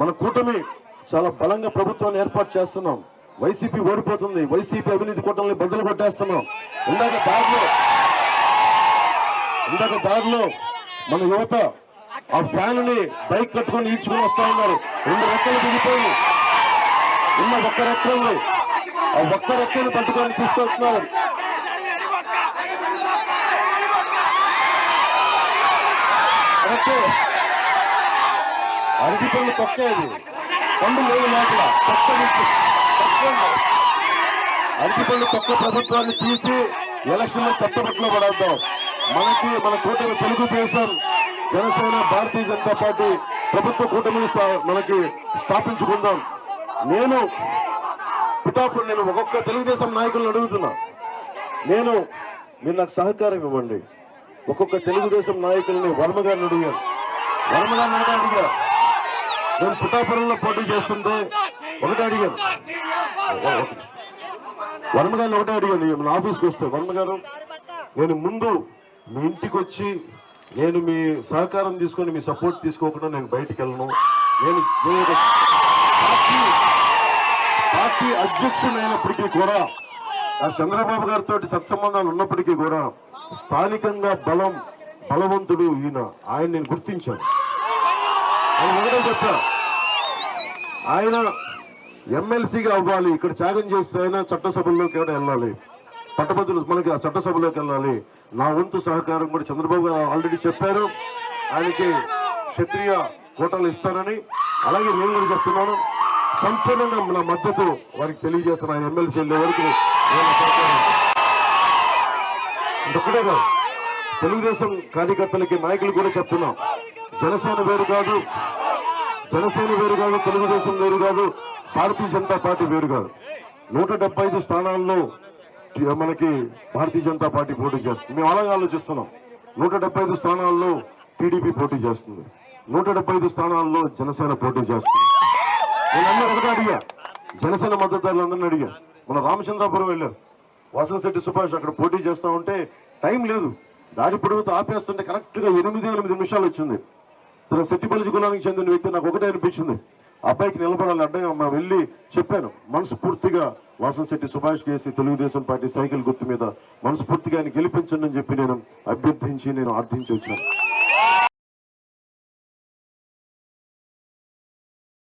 మన కూటమి చాలా బలంగా ప్రభుత్వాన్ని ఏర్పాటు చేస్తున్నాం. వైసీపీ ఓడిపోతుంది. వైసీపీ అవినీతి కూటమిని బదులు కొట్టేస్తున్నాం. ఇందాక దారిలో ఇందాక దారిలో మన యువత ఆ ఫ్యాన్ని బైక్ కట్టుకొని ఈడ్చుకొని వస్తా ఉన్నారు. రెండు రెక్కలు దిగిపోయి ఉన్న ఒక్క రెక్కల్ని ఆ ఒక్క రెక్కని పట్టుకొని తీసుకొస్తున్నారు. కరెక్ట్ అరటి పండు తొక్కేది పండు లేదు లోపల. అరటి పండు తొక్క ప్రభుత్వాన్ని తీసి ఎలక్షన్లో పడేద్దాం. మనకి మన కూటమి తెలుగుదేశం జనసేన భారతీయ జనతా పార్టీ ప్రభుత్వ కూటమిని మనకి స్థాపించుకుందాం. నేను పిఠాపురం నేను ఒక్కొక్క తెలుగుదేశం నాయకులను అడుగుతున్నా. నేను మీరు నాకు సహకారం ఇవ్వండి. ఒక్కొక్క తెలుగుదేశం నాయకుల్ని వర్మ గారిని అడిగాను వర్మ గారిని నేను పుట్టాపురంలో పోటీ చేస్తుంటే ఒకటే అడిగాను వర్మ గారిని ఒకటే అడిగాను మన ఆఫీస్కి వస్తే వర్మ గారు నేను ముందు మీ ఇంటికి వచ్చి నేను మీ సహకారం తీసుకొని మీ సపోర్ట్ తీసుకోకుండా నేను బయటికి వెళ్ళను. నేను పార్టీ పార్టీ అధ్యక్షుడైనప్పటికీ కూడా ఆ చంద్రబాబు గారితో సత్సంబంధాలు ఉన్నప్పటికీ కూడా స్థానికంగా బలం బలవంతుడు ఈయన. ఆయన నేను గుర్తించాను. ఆయన ఒకటే చెప్పా ఆయన ఎమ్మెల్సీగా అవ్వాలి ఇక్కడ త్యాగం చేస్తే ఆయన చట్టసభల్లోకి కూడా వెళ్ళాలి. పట్టభద్రులు మనకి ఆ చట్టసభలోకి వెళ్ళాలి. నా వంతు సహకారం కూడా చంద్రబాబు గారు ఆల్రెడీ చెప్పారు. ఆయనకి క్షత్రియ కోటలు ఇస్తానని. అలాగే నేను కూడా చెప్తున్నాను. సంపూర్ణంగా మన మద్దతు వారికి తెలియజేస్తాను. ఆయన ఎమ్మెల్సీ వెళ్ళే వరకు నేను కాదు తెలుగుదేశం కార్యకర్తలకి నాయకులు కూడా చెప్తున్నాం. జనసేన వేరు కాదు. జనసేన వేరు కాదు తెలుగుదేశం వేరు కాదు భారతీయ జనతా పార్టీ వేరు కాదు. నూట డెబ్బై ఐదు స్థానాల్లో మనకి భారతీయ జనతా పార్టీ పోటీ చేస్తుంది. మేము అలాగే ఆలోచిస్తున్నాం. నూట డెబ్బై ఐదు స్థానాల్లో టీడీపీ పోటీ చేస్తుంది. నూట డెబ్బై ఐదు స్థానాల్లో జనసేన పోటీ చేస్తుంది. నేను ఒకటే అడిగా. జనసేన మద్దతుదారులందరినీ అడిగా. మన రామచంద్రాపురం వెళ్ళారు. వాసనశెట్టి సుభాష్ అక్కడ పోటీ చేస్తూ ఉంటే టైం లేదు. దారి పొడవుతో ఆపేస్తుంటే కరెక్ట్గా ఎనిమిది ఎనిమిది నిమిషాలు వచ్చింది. తన సెట్టిపల్లి కులానికి చెందిన వ్యక్తి నాకు ఒకటే అనిపించింది. అబ్బాయికి నిలబడాలి అడ్డంగా వెళ్ళి చెప్పాను. మనస్ఫూర్తిగా వాసనశెట్టి సుభాష్ కేసి తెలుగుదేశం పార్టీ సైకిల్ గుర్తు మీద మనస్ఫూర్తిగా ఆయన గెలిపించండి అని చెప్పి నేను అభ్యర్థించి నేను ఆర్థించి వచ్చాను.